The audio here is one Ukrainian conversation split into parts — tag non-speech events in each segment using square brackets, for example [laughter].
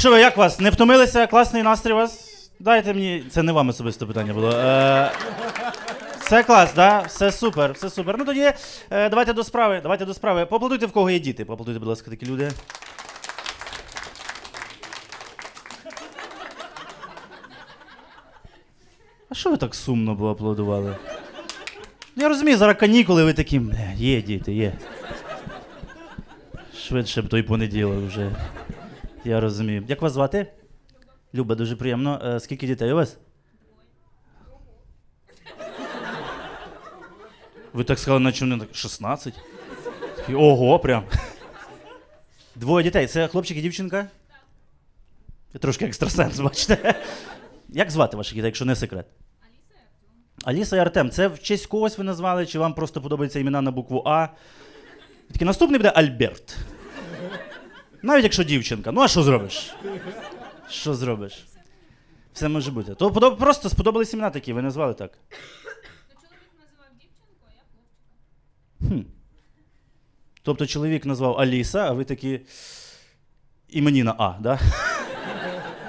Що ви, як вас? Не втомилися? Класний настрій у вас? Дайте мені. Це не вам особисте питання було. Е... Все клас, да? Все супер, все супер. Ну тоді е, давайте до справи. Давайте до справи. Поаплодуйте, в кого є діти. Поаплодуйте, будь ласка, такі люди. А що ви так сумно поаплодували? Я розумію, зараз канікули, ви такі, бля, є діти, є. Швидше б той понеділок вже. Я розумію. Як вас звати? Люба, дуже приємно. Е, скільки дітей у вас? Ви так сказали, наче вони так 16? Такі, Ого, прям. Двоє дітей. Це хлопчик і дівчинка? Я трошки екстрасенс, бачите. Як звати ваших дітей, якщо не секрет? Аліса і Артем. Це в честь когось ви назвали, чи вам просто подобаються імена на букву А? Такий наступний буде Альберт. Навіть якщо дівчинка. Ну а що зробиш? Що зробиш? Все може бути. То подоб... просто сподобались імена такі, ви назвали так. хлопчика. Хм. Тобто чоловік назвав Аліса, а ви такі. І мені на А, да?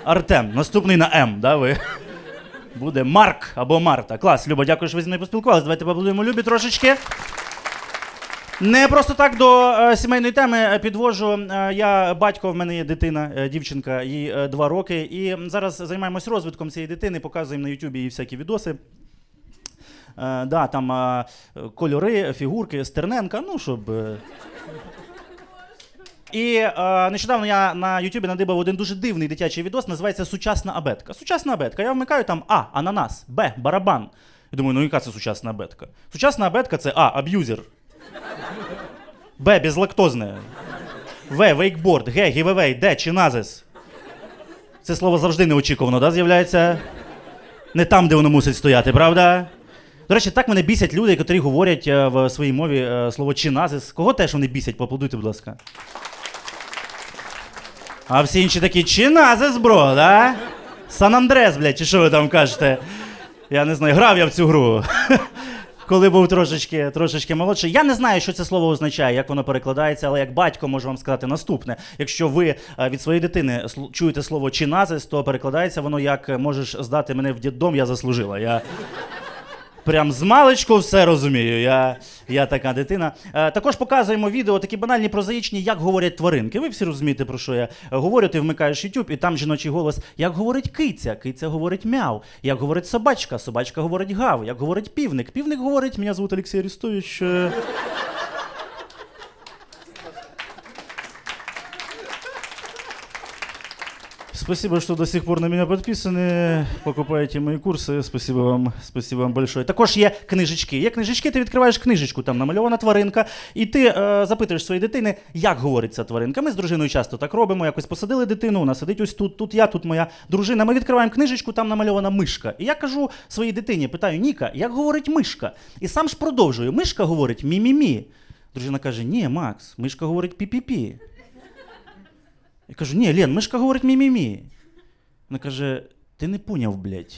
Артем, наступний на М, да, ви? Буде Марк або Марта. Клас, Люба, дякую, що ви зі мною поспілкувалися. Давайте поаплодуємо Любі трошечки. Не просто так до е, сімейної теми е, підвожу. Е, я батько, в мене є дитина, е, дівчинка, їй е, два роки. І зараз займаємось розвитком цієї дитини, показуємо на Ютубі їй всякі відоси. Е, да, там е, кольори, фігурки, Стерненка, ну, щоб. е. І е, нещодавно я на Ютубі надибав один дуже дивний дитячий відос, називається Сучасна абетка. Сучасна абетка. Я вмикаю там А, ананас, Б, барабан. І думаю, ну яка це сучасна абетка? Сучасна абетка це А, аб'юзер. Б, безлактозне. В, вейкборд, Г, гівевей, Д, чиназис. Це слово завжди неочікувано, да, з'являється не там, де воно мусить стояти, правда? До речі, так мене бісять люди, які говорять е, в своїй мові е, слово чиназис. Кого теж вони бісять? Поаплодуйте, будь ласка. А всі інші такі чиназис, бро, да? Сан Андрес, блядь, чи що ви там кажете? Я не знаю, грав я в цю гру. [laughs] Коли був трошечки, трошечки молодший. Я не знаю, що це слово означає, як воно перекладається, але як батько можу вам сказати наступне. Якщо ви е, від своєї дитини чуєте слово чиназис, то перекладається воно як можеш здати мене в дідом, я заслужила. Я прям з маличку все розумію. Я, я така дитина. Е, також показуємо відео такі банальні прозаїчні, як говорять тваринки. Ви всі розумієте, про що я говорю. Ти вмикаєш YouTube, і там жіночий голос. Як говорить киця, киця говорить мяу. Як говорить собачка, собачка говорить гав. Як говорить півник. Півник говорить, мене звуть Олексій Арістович. е, Спасибо, что до сих пор на меня подписаны, покупаете мої курси. Спасибо вам, спасибо вам большое. Також є книжечки. Є книжечки, ти відкриваєш книжечку, там намальована тваринка, і ти е, запитуєш своєї дитини, як говорить ця тваринка. Ми з дружиною часто так робимо. Якось посадили дитину, вона сидить ось тут, тут я, тут моя дружина. Ми відкриваємо книжечку, там намальована мишка. І я кажу своїй дитині, питаю, Ніка, як говорить мишка? І сам ж продовжую. Мишка говорить мі-мі-мі. Дружина каже: Ні, Макс, мишка говорить пі-пі-пі. Я кажу, ні, Лен, мишка говорить мі-мі-мі. Вона каже: ти не поняв, блядь.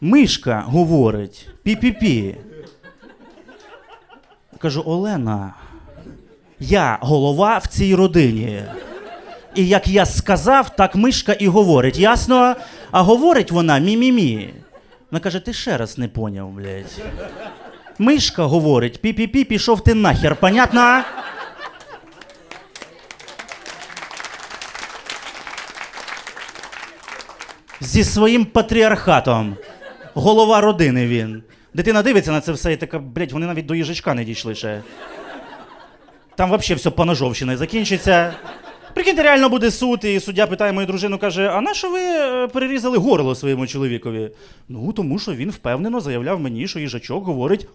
Мишка говорить пі-пі-пі. Кажу, Олена, я голова в цій родині. І як я сказав, так мишка і говорить, ясно? А говорить вона мі-мі-мі. Вона каже, ти ще раз не поняв, блядь. Мишка говорить, пі-пі-пі, пішов ти нахер, понятно? Зі своїм патріархатом. Голова родини він. Дитина дивиться на це все і така, блядь, вони навіть до їжачка не дійшли ще. Там взагалі все поножовщиною закінчиться. Прикиньте, реально буде суд, і суддя питає мою дружину, каже: а на що ви е, перерізали горло своєму чоловікові? Ну, тому що він впевнено заявляв мені, що їжачок говорить.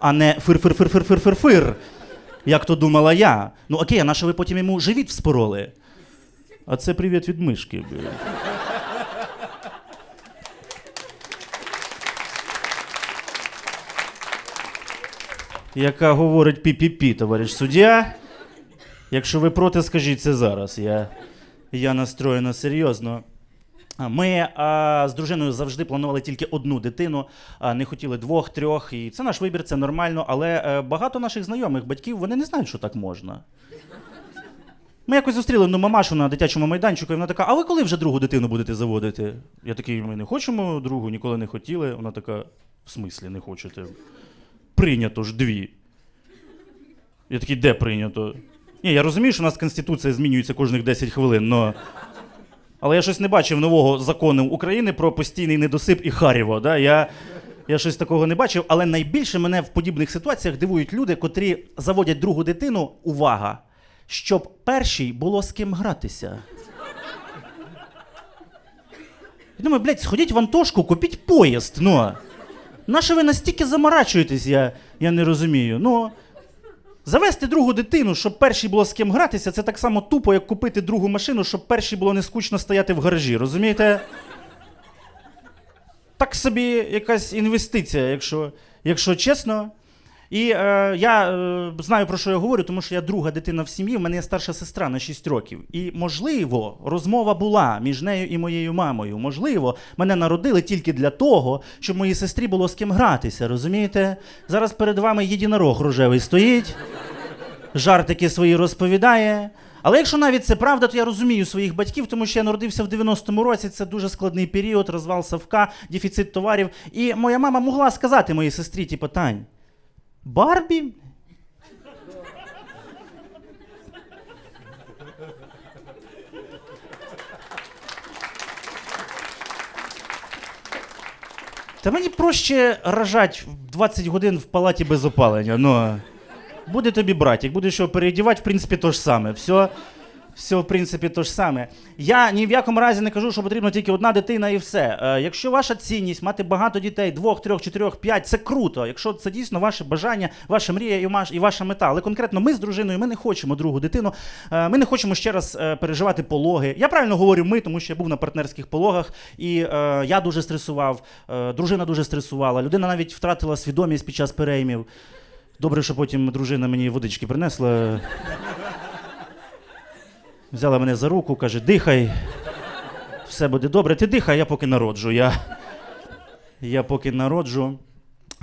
А не фир-фир-фир-фир-фир-фир, як то думала я. Ну окей, а на ви потім йому живіт вспороли? А це привіт від мишки. Яка говорить пі-пі-пі, товариш суддя. Якщо ви проти, скажіть це зараз. Я, я настроєна серйозно. Ми а, з дружиною завжди планували тільки одну дитину, а, не хотіли двох, трьох. І це наш вибір, це нормально. Але е, багато наших знайомих батьків вони не знають, що так можна. Ми якось зустріли одну мамашу на дитячому майданчику, і вона така: а ви коли вже другу дитину будете заводити? Я такий, ми не хочемо другу, ніколи не хотіли. Вона така, в смислі не хочете? Прийнято ж дві. Я такий, де прийнято? Ні, я розумію, що у нас Конституція змінюється кожних 10 хвилин, но... але я щось не бачив нового закону України про постійний недосип і Харєво. Да? Я, я щось такого не бачив, але найбільше мене в подібних ситуаціях дивують люди, котрі заводять другу дитину, увага, щоб першій було з ким гратися. Я думаю, блядь, сходіть в Антошку, купіть поїзд, ну. Нащо ви настільки заморачуєтесь, я, я не розумію. Ну, завести другу дитину, щоб першій було з ким гратися, це так само тупо, як купити другу машину, щоб першій було не скучно стояти в гаражі, розумієте? Так собі якась інвестиція, якщо, якщо чесно. І е, я е, знаю, про що я говорю, тому що я друга дитина в сім'ї, в мене є старша сестра на 6 років. І, можливо, розмова була між нею і моєю мамою. Можливо, мене народили тільки для того, щоб моїй сестрі було з ким гратися, розумієте? Зараз перед вами єдинорог рожевий стоїть, жартики свої розповідає. Але якщо навіть це правда, то я розумію своїх батьків, тому що я народився в 90-му році. Це дуже складний період, розвал Савка, дефіцит товарів. І моя мама могла сказати моїй сестрі, типу, Тань, Барбі? Та мені проще рожать в 20 годин в палаті без опалення. Ну, буде тобі братик, будеш його переодівати, в принципі, то ж саме. Все, все, в принципі, то ж саме. Я ні в якому разі не кажу, що потрібно тільки одна дитина і все. Е, якщо ваша цінність мати багато дітей, двох, трьох, чотирьох, п'ять, це круто. Якщо це дійсно ваше бажання, ваша мрія і, ваш- і ваша мета. Але конкретно ми з дружиною ми не хочемо другу дитину. Е, ми не хочемо ще раз е, переживати пологи. Я правильно говорю ми, тому що я був на партнерських пологах, і я дуже стресував, дружина дуже стресувала. Людина навіть втратила свідомість під час переймів. Добре, що потім дружина мені водички принесла. Взяла мене за руку, каже: дихай, все буде добре. Ти дихай, я поки народжу. Я, я поки народжу.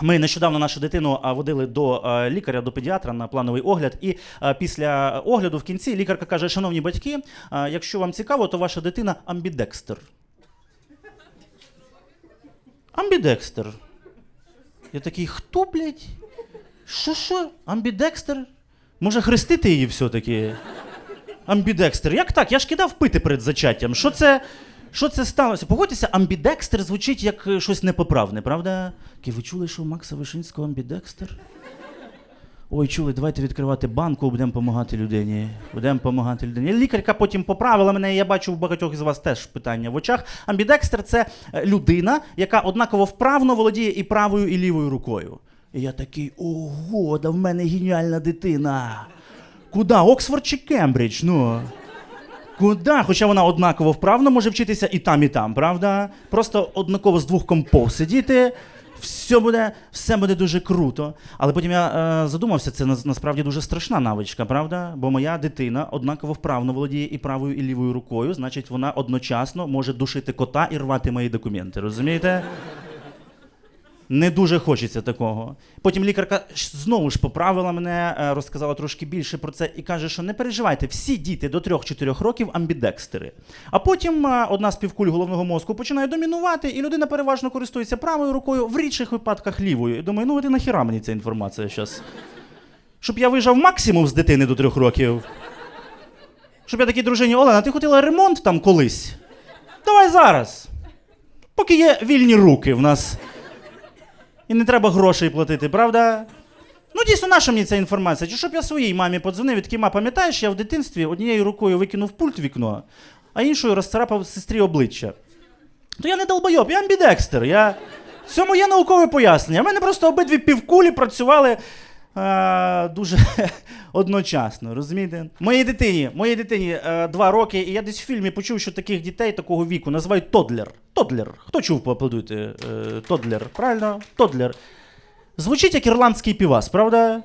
Ми нещодавно нашу дитину водили до лікаря, до педіатра на плановий огляд. І після огляду в кінці лікарка каже: Шановні батьки, якщо вам цікаво, то ваша дитина амбідекстер. Амбідекстер. Я такий, хто, блядь? Що, що? Амбідекстер? Може, хрестити її все-таки? Амбідекстер. Як так? Я ж кидав пити перед зачаттям. Що це? Що це сталося? Погодьтеся, амбідекстер звучить як е, щось непоправне, правда? Ки, ви чули, що у Макса Вишинського амбідекстер? Ой, чули, давайте відкривати банку, будемо допомагати людині. Будемо допомагати людині. Лікарка потім поправила мене, я бачу у багатьох із вас теж питання в очах. Амбідекстер це е, людина, яка однаково вправно володіє і правою, і лівою рукою. І я такий, ого, да в мене геніальна дитина. Куда? Оксфорд чи Кембридж? Ну. Куда? Хоча вона однаково вправно може вчитися і там, і там, правда? Просто однаково з двох компов сидіти. Все буде, все буде дуже круто. Але потім я е, задумався, це на- насправді дуже страшна навичка, правда? Бо моя дитина однаково вправно володіє і правою, і лівою рукою, значить, вона одночасно може душити кота і рвати мої документи. Розумієте? Не дуже хочеться такого. Потім лікарка знову ж поправила мене, е, розказала трошки більше про це і каже, що не переживайте, всі діти до 3-4 років амбідекстери. А потім е, одна з півкуль головного мозку починає домінувати, і людина переважно користується правою рукою, в рідших випадках лівою. І думаю, ну от і нахіра мені ця інформація зараз. Щоб я вижав максимум з дитини до трьох років. Щоб я такій дружині, Олена, ти хотіла ремонт там колись? Давай зараз. Поки є вільні руки в нас. І не треба грошей платити, правда? Ну, дійсно, наша мені ця інформація? Чи щоб я своїй мамі подзвонив і такий, пам'ятаєш, я в дитинстві однією рукою викинув пульт в вікно, а іншою розцарапав сестрі обличчя. То я не долбойоб, я амбідекстер. Я... В цьому є наукове пояснення. У мене просто обидві півкулі працювали дуже [laughs] одночасно, розумієте? Моїй дитині, моїй дитині е, два роки, і я десь в фільмі почув, що таких дітей такого віку називають тодлер. Тодлер. Хто чув, поаплодуйте? Е, тодлер. Правильно? Тодлер. Звучить як ірландський півас, правда?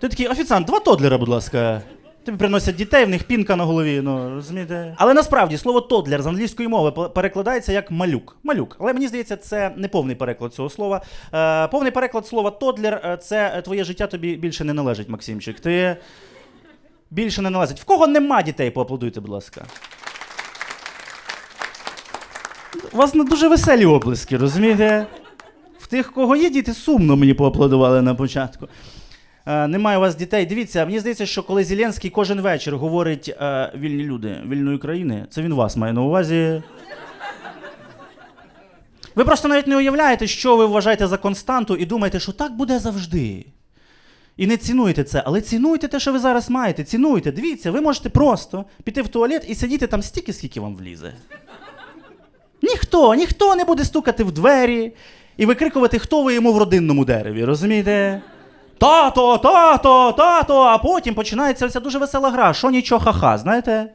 Ти такий, офіціант, два тодлера, будь ласка. Тобі приносять дітей, в них пінка на голові, ну розумієте. Але насправді слово тодлер з англійської мови перекладається як малюк. Малюк. Але мені здається, це не повний переклад цього слова. Е, повний переклад слова тодлер це твоє життя тобі більше не належить, Максимчик. Ти більше не належить. В кого нема дітей, поаплодуйте, будь ласка. У вас не дуже веселі оплески, розумієте? В тих, кого є діти, сумно мені поаплодували на початку. Е, немає у вас дітей. Дивіться, мені здається, що коли Зеленський кожен вечір говорить е, вільні люди вільної країни, це він вас має на увазі. Ви просто навіть не уявляєте, що ви вважаєте за константу, і думаєте, що так буде завжди. І не цінуєте це, але цінуйте те, що ви зараз маєте. Цінуйте. Дивіться, ви можете просто піти в туалет і сидіти там стільки, скільки вам влізе. Ніхто, ніхто не буде стукати в двері і викрикувати, хто ви йому в родинному дереві, розумієте? Тато, тато, тато, а потім починається ця дуже весела гра. Що нічого ха-ха, знаєте?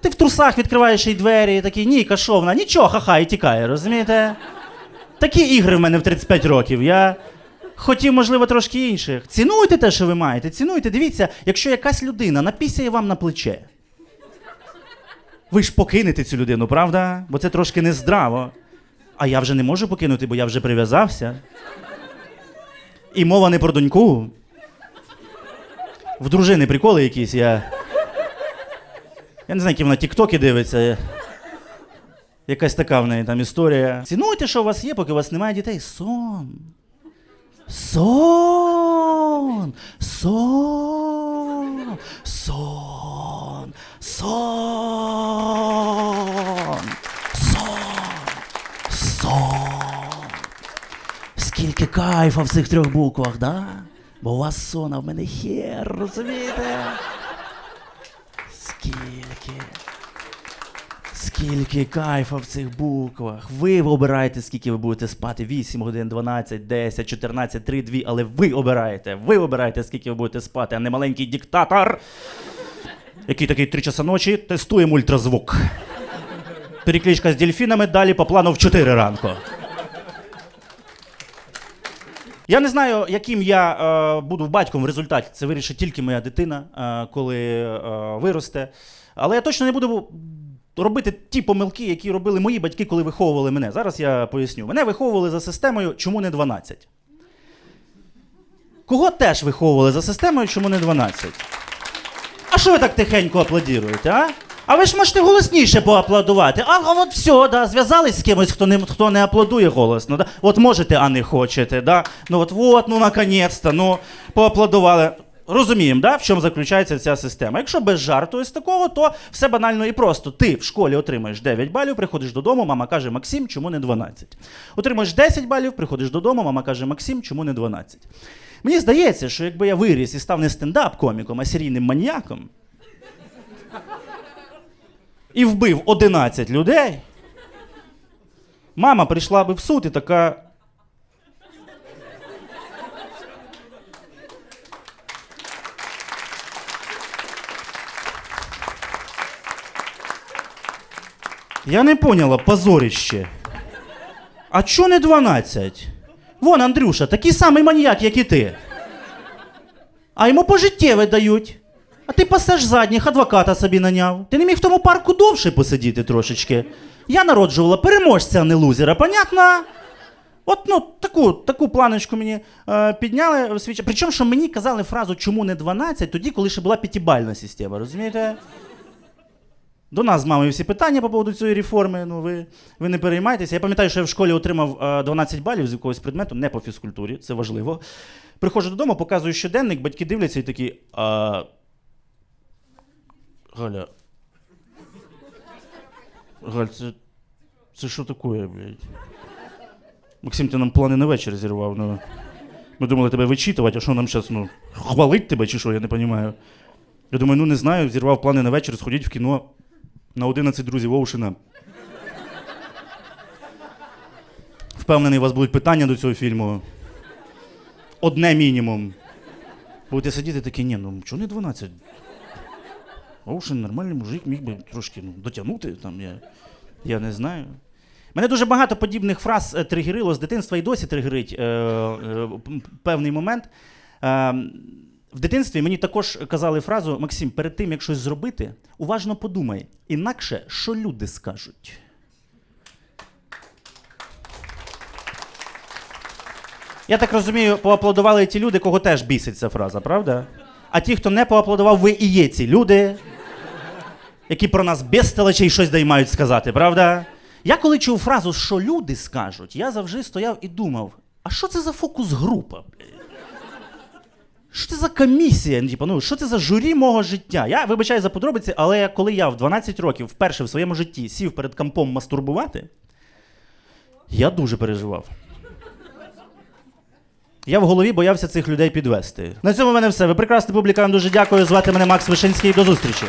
Ти в трусах відкриваєш їй двері, і такий, ні, кашовна, нічого, ха-ха, і тікає, розумієте? Такі ігри в мене в 35 років. Я хотів, можливо, трошки інших. Цінуйте те, що ви маєте, цінуйте. Дивіться, якщо якась людина напісяє вам на плече. Ви ж покинете цю людину, правда? Бо це трошки нездраво. А я вже не можу покинути, бо я вже прив'язався. І мова не про доньку. В дружини приколи якісь. Я. Я не знаю, які вона тіктоки дивиться. Якась така в неї там історія. Цінуйте, що у вас є, поки у вас немає дітей. Сон. Сон. Сон. Сон. Сон. Скільки кайфа в цих трьох буквах, да? Бо у вас сон, а в мене хер, розумієте? Скільки. Скільки кайфа в цих буквах. Ви обираєте, скільки ви будете спати. 8 годин, 12, 10, 14, 3, 2, але ви обираєте. Ви обираєте, скільки ви будете спати, а не маленький диктатор, який такий 3 часа ночі, тестуємо ультразвук. Перекличка з дельфінами далі по плану в 4 ранку. Я не знаю, яким я е, буду батьком в результаті. Це вирішить тільки моя дитина, е, коли е, виросте. Але я точно не буду робити ті помилки, які робили мої батьки, коли виховували мене. Зараз я поясню. Мене виховували за системою, чому не 12. Кого теж виховували за системою, чому не 12? А що ви так тихенько аплодіруєте, а? А ви ж можете голосніше поаплодувати. А, а от все, да, зв'язались з кимось, хто не, хто не аплодує голосно. Да? От можете, а не хочете. Да? Ну от, от, ну наконець-то, ну, поаплодували. Розуміємо, да, в чому заключається ця система. Якщо без жарту із такого, то все банально і просто. Ти в школі отримаєш 9 балів, приходиш додому, мама каже Максим, чому не 12? Отримаєш 10 балів, приходиш додому, мама каже Максим, чому не 12? Мені здається, що якби я виріс і став не стендап-коміком, а серійним маніяком, і вбив 11 людей, мама прийшла би в суд і така. Я не поняла, позорище. А чо не 12? Вон, Андрюша, такий самий маніяк, як і ти. А йому пожиттєве дають. А ти пасеш задніх, адвоката собі наняв. Ти не міг в тому парку довше посидіти трошечки. Я народжувала переможця, а не лузера, понятно? От ну таку, таку планочку мені е, підняли в свій. Причому, що мені казали фразу чому не 12, тоді, коли ще була п'ятибальна система, розумієте? До нас з мамою всі питання по поводу цієї реформи. Ну ви, ви не переймайтеся. Я пам'ятаю, що я в школі отримав е, 12 балів з якогось предмету, не по фізкультурі, це важливо. Приходжу додому, показую щоденник, батьки дивляться і такі. А... Галя. Галь, це. Це що таке, блядь? Максим, ти нам плани на вечір зірвав. Ну. Ми думали тебе вичитувати, а що нам зараз, ну, хвалить тебе чи що, я не розумію. Я думаю, ну не знаю, зірвав плани на вечір, сходіть в кіно на 11 друзів Оушена. Впевнений, у вас будуть питання до цього фільму. Одне мінімум. Будете сидіти такі, ні, ну чого не 12? Оушен нормальний мужик міг би трошки ну, дотягнути там, я, я не знаю. Мене дуже багато подібних фраз е, тригерило з дитинства і досі тригерить е, е, певний момент. Е, В дитинстві мені також казали фразу: Максим, перед тим як щось зробити, уважно подумай, інакше що люди скажуть. Я так розумію, поаплодували ті люди, кого теж бісить ця фраза, правда? А ті, хто не поаплодував, ви і є ці люди, які про нас безстелечей щось дай мають сказати, правда? Я коли чув фразу, що люди скажуть, я завжди стояв і думав: а що це за фокус-група? Що це за комісія? Ну, Типу, ну, що це за журі мого життя? Я вибачаю за подробиці, але коли я в 12 років вперше в своєму житті сів перед компом мастурбувати, я дуже переживав. Я в голові боявся цих людей підвести. На цьому в мене все. Ви прекрасна публіка, вам дуже дякую. Звати мене Макс Вишинський. До зустрічі.